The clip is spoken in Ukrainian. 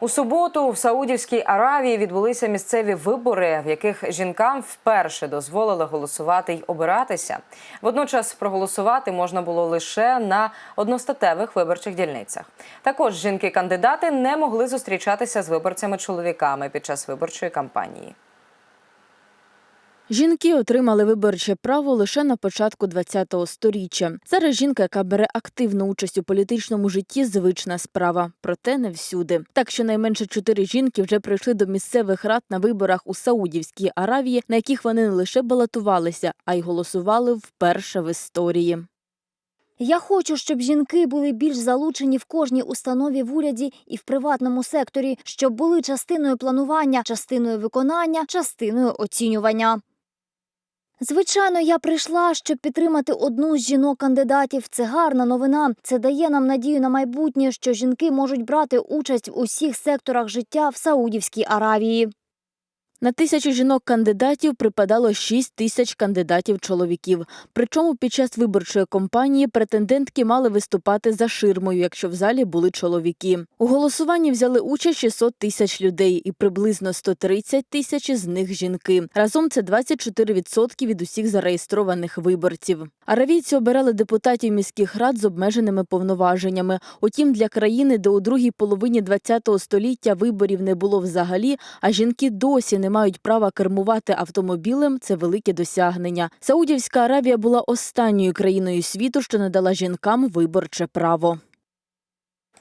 У суботу в Саудівській Аравії відбулися місцеві вибори, в яких жінкам вперше дозволили голосувати й обиратися. Водночас проголосувати можна було лише на одностатевих виборчих дільницях. Також жінки-кандидати не могли зустрічатися з виборцями-чоловіками під час виборчої кампанії. Жінки отримали виборче право лише на початку ХХ століття. Зараз жінка, яка бере активну участь у політичному житті, звична справа, проте не всюди. Так щонайменше чотири жінки вже прийшли до місцевих рад на виборах у Саудівській Аравії, на яких вони не лише балотувалися, а й голосували вперше в історії. Я хочу, щоб жінки були більш залучені в кожній установі в уряді і в приватному секторі, щоб були частиною планування, частиною виконання, частиною оцінювання. Звичайно, я прийшла, щоб підтримати одну з жінок-кандидатів. Це гарна новина. Це дає нам надію на майбутнє, що жінки можуть брати участь в усіх секторах життя в Саудівській Аравії. На тисячу жінок-кандидатів припадало 6 тисяч кандидатів-чоловіків. Причому під час виборчої кампанії претендентки мали виступати за ширмою, якщо в залі були чоловіки. У голосуванні взяли участь 600 тисяч людей, і приблизно 130 тисяч з них жінки. Разом це 24% від усіх зареєстрованих виборців. Аравійці обирали депутатів міських рад з обмеженими повноваженнями. Утім, для країни, де у другій половині ХХ століття виборів не було взагалі, а жінки досі не мають права кермувати автомобілем. Це велике досягнення. Саудівська Аравія була останньою країною світу, що надала жінкам виборче право.